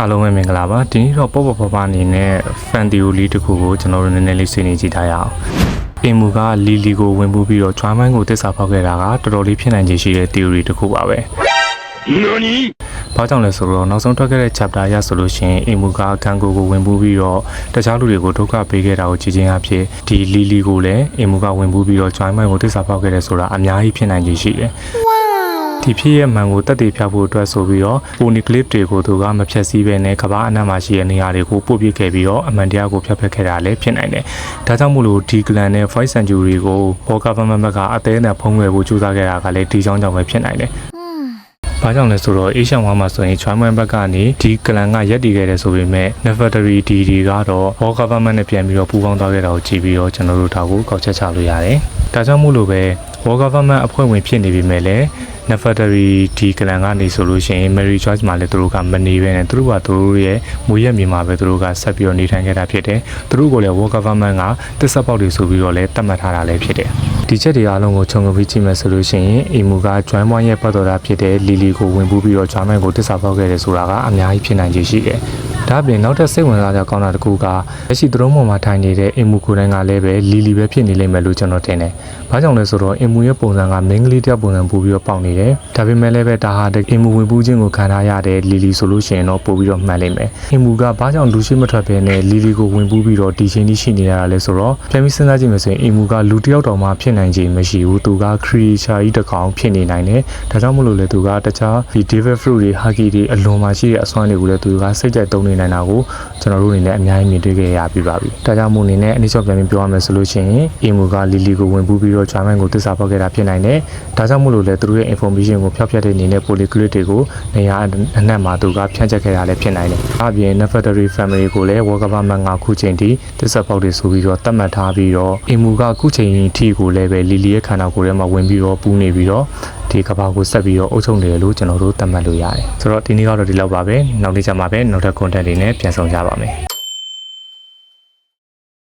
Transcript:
အားလုံးပဲမင်္ဂလာပါဒီနေ့တော့ပေါ့ပေါ့ပါပါအနေနဲ့ fan theory လေးတစ်ခုကိုကျွန်တော်တို့နည်းနည်းလေးဆွေးနွေးကြည့်ထားရအောင်အင်မူကလီလီကိုဝင်ပူးပြီးတော့ join mind ကိုတစ္ဆာဖောက်ခဲ့တာကတော်တော်လေးဖြစ်နိုင်ခြေရှိတဲ့ theory တစ်ခုပါပဲ何ဘာကြောင့်လဲဆိုတော့နောက်ဆုံးထွက်ခဲ့တဲ့ chapter ရဆိုလို့ရှိရင်အင်မူကကန်ကိုကိုဝင်ပူးပြီးတော့တခြားလူတွေကိုဒုက္ခပေးခဲ့တာကိုကြည်ချင်းအဖြစ်ဒီလီလီကိုလည်းအင်မူကဝင်ပူးပြီးတော့ join mind ကိုတစ္ဆာဖောက်ခဲ့တယ်ဆိုတာအများကြီးဖြစ်နိုင်ခြေရှိတယ် ဒီဖြစ်ရဲ့မှန်ကိုတက်တည်ဖြတ်ဖို့အတွက်ဆိုပြီးတော့ပိုနီကလစ်တွေကိုသူကမဖြတ်စည်းပဲနဲ့ကဘာအနက်မှာရှိတဲ့နေရာတွေကိုပို့ပစ်ခဲ့ပြီးတော့အမှန်တရားကိုဖျက်ဖက်ခဲ့တာလည်းဖြစ်နိုင်တယ်။ဒါကြောင့်မို့လို့ဒီကလန်နဲ့ voice sanctuary ကို War Government ဘက်ကအသေးနဲ့ဖုံးကွယ်ဖို့ကြိုးစားခဲ့တာကလည်းဒီကြောင့်ကြောင့်ပဲဖြစ်နိုင်တယ်။ဘာကြောင့်လဲဆိုတော့ Asian War မှာဆိုရင် Chinaman ဘက်ကနေဒီကလန်ကရက်တည်ခဲ့တယ်ဆိုပေမဲ့ Nefertari D တွေကတော့ War Government နဲ့ပြန်ပြီးတော့ပူးပေါင်းသွားခဲ့တာကိုကြည့်ပြီးတော့ကျွန်တော်တို့ဒါကိုကောက်ချက်ချလို့ရတယ်။ဒါကြောင့်မို့လို့ပဲ War Government အဖွဲ့ဝင်ဖြစ်နေပြီမဲ့လည်း Nefertari ဒီကလန်ကနေဆိုလို့ရှိရင် Mary Joyce မှာလည်းသူတို့ကမနေပဲနဲ့သူတို့ကသူတို့ရဲ့မွေးရမြေမှာပဲသူတို့ကဆက်ပြီးတော့နေထိုင်ခဲ့တာဖြစ်တယ်။သူတို့ကိုလည်း War Government ကတစ်ဆက်ပေါက်တွေဆိုပြီးတော့လည်းတတ်မှတ်ထားတာလည်းဖြစ်တယ်။ဒီချက်တွေအားလုံးကိုခြုံငုံပြီးကြည့်မယ်ဆိုလို့ရှိရင်အီမူက join မွန်ရဲ့ပတ်တော်တာဖြစ်တဲ့လီလီကိုဝင်ပူးပြီးတော့ join ကိုတစ်ဆက်ပေါက်ခဲ့တယ်ဆိုတာကအများကြီးဖြစ်နိုင်ခြေရှိတယ်။ ဒါ့အပြင်နောက်ထပ်စိတ်ဝင်စားကြကောင်းတာတစ်ခုကလက်ရှိသူတို့ပေါ်မှာထိုင်နေတဲ့အင်မူကိုယ်တိုင်ကလည်းပဲလီလီပဲဖြစ်နေလိမ့်မယ်လို့ကျွန်တော်ထင်တယ်။ဘာကြောင့်လဲဆိုတော့အင်မူရဲ့ပုံစံကမင်းကလေးတစ်ယောက်ပုံစံပို့ပြီးတော့ပေါက်နေတယ်။ဒါပေမဲ့လည်းပဲဒါဟာအင်မူဝင်ပူးခြင်းကိုခံထားရတဲ့လီလီဆိုလို့ရှိရင်တော့ပို့ပြီးတော့မှန်လိမ့်မယ်။အင်မူကဘာကြောင့်လူရှိမထွက်ဘဲနဲ့လီလီကိုဝင်ပူးပြီးတော့ဒီချိန်ကြီးရှိနေရတာလဲဆိုတော့ပြန်ပြီးစဉ်းစားကြည့်မယ်ဆိုရင်အင်မူကလူတစ်ယောက်တောင်မှဖြစ်နိုင်ခြေမရှိဘူး။သူက creature ကြီးတစ်ကောင်ဖြစ်နေနိုင်တယ်။ဒါကြောင့်မလို့လေသူကတခြားဒီ David fruit တွေ haki တွေအလွန်မှရှိတဲ့အစွမ်းတွေကိုလည်းသူကစိတ်ကြိုက်သုံးနေနိုင်တာကိုကျွန်တော်တို့အနေနဲ့အများကြီးမြင်တွေ့ခဲ့ရပြီးပါပြီ။ဒါကြောင့်မို့အနေနဲ့အနည်းဆုံးပြန်ပြီးပြောရမယ်ဆိုလို့ရှိရင်အီမူကလီလီကိုဝင်ပူးပြီးတော့ဂျာမန်ကိုတစ္ဆာဖောက်ခဲ့တာဖြစ်နိုင်တယ်။ဒါကြောင့်မို့လို့လေသူတို့ရဲ့ information ကိုဖျောက်ဖျက်တဲ့အနေနဲ့ polyglot တွေကိုနေရာအနှံ့မှာသူကဖြန့်ကျက်ခဲ့တာလည်းဖြစ်နိုင်တယ်။အပြင် Nefertari family ကိုလည်း World Government ကခုချိန်ထိတစ္ဆာဖောက်တွေဆိုပြီးတော့တတ်မှတ်ထားပြီးတော့အီမူကခုချိန်ထိကိုလည်းပဲလီလီရဲ့ခန္ဓာကိုယ်ထဲမှာဝင်ပြီးတော့ပူးနေပြီးတော့ ဒီကဘာကိုဆက်ပြီးတော့အုပ်ချုပ်နေတယ်လို့ကျွန်တော်တို့သတ်မှတ်လို့ရတယ်။ဆိုတော့ဒီနေ့ကတော့ဒီလောက်ပါပဲ။နောက်နေ့ကျမှပဲနောက်ထပ် content တွေနဲ့ပြန်ဆောင်ကြပါမယ်။